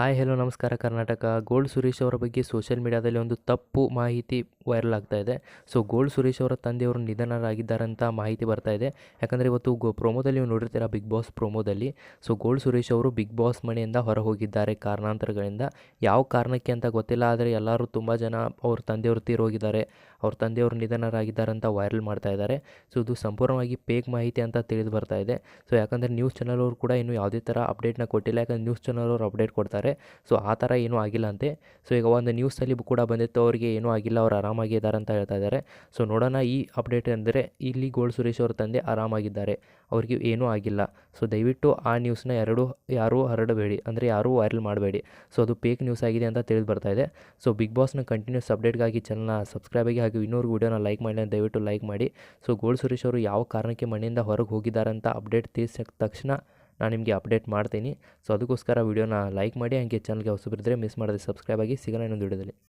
Hi hello ನಮಸ್ಕಾರ Karnataka. Gold Suresh ಅವರ ಬಗ್ಗೆ ಸೋಷಿಯಲ್ ಮೀಡಿಯಾದಲ್ಲಿ ಒಂದು ತಪ್ಪು ಮಾಹಿತಿ ವೈರಲ್ ಆಗ್ತಾ ಇದೆ. ಸೊ ಗೋಲ್ಡ್ ಸುರೇಶ್ ಅವರ ತಂದೆಯವರು ನಿಧನರಾಗಿದ್ದಾರಂತ ಮಾಹಿತಿ ಬರ್ತಾ ಇದೆ. ಯಾಕಂದರೆ ಇವತ್ತು ಗೋ, ಪ್ರೊಮೋದಲ್ಲಿ ನೀವು ನೋಡಿರ್ತೀರ ಬಿಗ್ ಬಾಸ್ ಪ್ರೊಮೋದಲ್ಲಿ. ಸೊ ಗೋಲ್ಡ್ ಸುರೇಶ್ ಅವರು ಬಿಗ್ ಬಾಸ್ ಮನೆಯಿಂದ ಹೊರ ಹೋಗಿದ್ದಾರೆ ಕಾರಣಾಂತರಗಳಿಂದ. ಯಾವ ಕಾರಣಕ್ಕೆ ಅಂತ ಗೊತ್ತಿಲ್ಲ, ಆದರೆ ಎಲ್ಲರೂ ತುಂಬ ಜನ ಅವ್ರ ತಂದೆಯವರು ತೀರೋಗಿದ್ದಾರೆ. ಅವ್ರ ತಂದೆಯವರು ನಿಧನರಾಗಿದ್ದಾರೆ ಅಂತ ವೈರಲ್ ಮಾಡ್ತಾ ಇದ್ದಾರೆ. ಸೊ, ಇದು ಸಂಪೂರ್ಣವಾಗಿ ಪೇಕ್ ಮಾಹಿತಿ ಅಂತ ತಿಳಿದು ಬರ್ತಾ ಇದೆ. ಸೊ, ಯಾಕಂದರೆ ನ್ಯೂಸ್ ಚಾನಲ್ ಅವರು ಕೂಡ ಇನ್ನೂ ಯಾವುದೇ ಥರ ಅಪ್ಡೇಟ್ನ ಕೊಟ್ಟಿಲ್ಲ. ಯಾಕಂದರೆ ನ್ಯೂಸ್ ಚಾನಲ್ ಅವರು ಅಪ್ಡೇಟ್ ಕೊಡ್ತಾರೆ. ಸೊ, ಆ ಥರ ಏನೂ ಆಗಿಲ್ಲ ಅಂತೆ. ಸೊ, ಈಗ ಒಂದು ನ್ಯೂಸಲ್ಲಿ ಕೂಡ ಬಂದಿತ್ತು, ಅವರಿಗೆ ಏನೂ ಆಗಿಲ್ಲ, ಅವ್ರು ಆರಾಮಾಗಿದ್ದಾರೆ ಅಂತ ಹೇಳ್ತಾ ಇದ್ದಾರೆ. ಸೊ ನೋಡೋಣ ಈ ಅಪ್ಡೇಟ್ ಅಂದರೆ ಇಲ್ಲಿ ಗೋಲ್ಡ್ ಸುರೇಶ್ ಅವ್ರ ತಂದೆ ಆರಾಮಾಗಿದ್ದಾರೆ. ಅವ್ರಿಗೆ ಏನೂ ಆಗಿಲ್ಲ. ಸೊ ದಯವಿಟ್ಟು ಆ ನ್ಯೂಸ್ನ ಎರಡು ಯಾರೂ ಹರಡಬೇಡಿ. ಅಂದರೆ ಯಾರೂ ವೈರಲ್ ಮಾಡಬೇಡಿ. ಸೊ ಅದು ಪೇಕ್ ನ್ಯೂಸ್ ಆಗಿದೆ ಅಂತ ತಿಳಿದು ಬರ್ತಾ ಇದೆ. ಸೊ ಬಿಗ್ ಬಾಸ್ನ ಕಂಟಿನ್ಯೂಸ್ ಅಪ್ಡೇಟ್ಗಾಗಿ ಚಾನಲ್ನ ಸಬ್ಸ್ಕ್ರೈಬ್ ಆಗಿ ಹಾಗೂ ಇನ್ನೂರು ವೀಡಿಯೋನ ಲೈಕ್ ಮಾಡಿ ದಯವಿಟ್ಟು ಲೈಕ್ ಮಾಡಿ. ಸೊ ಗೋಲ್ಡ್ ಸುರೇಶ್ ಅವರು ಯಾವ ಕಾರಣಕ್ಕೆ ಮನೆಯಿಂದ ಹೊರಗೆ ಹೋಗಿದ್ದಾರೆ ಅಂತ ಅಪ್ಡೇಟ್ ತಿಳಿಸಿದ ತಕ್ಷಣ ನಾನು ನಿಮಗೆ ಅಪ್ಡೇಟ್ ಮಾಡ್ತೀನಿ. ಸೊ ಅದಕ್ಕೋಸ್ಕರ ವೀಡಿಯೋನ ಲೈಕ್ ಮಾಡಿ, ಹಾಗೆ ಚಾನಲ್ಗೆ ಹೊಸಬರಿದ್ದರೆ ಮಿಸ್ ಮಾಡದೆ ಸಬ್ಸ್ಕ್ರೈಬ್ ಆಗಿ ಸಿಗೋಣ ಇನ್ನೊಂದು ವೀಡಿಯೋದಲ್ಲಿ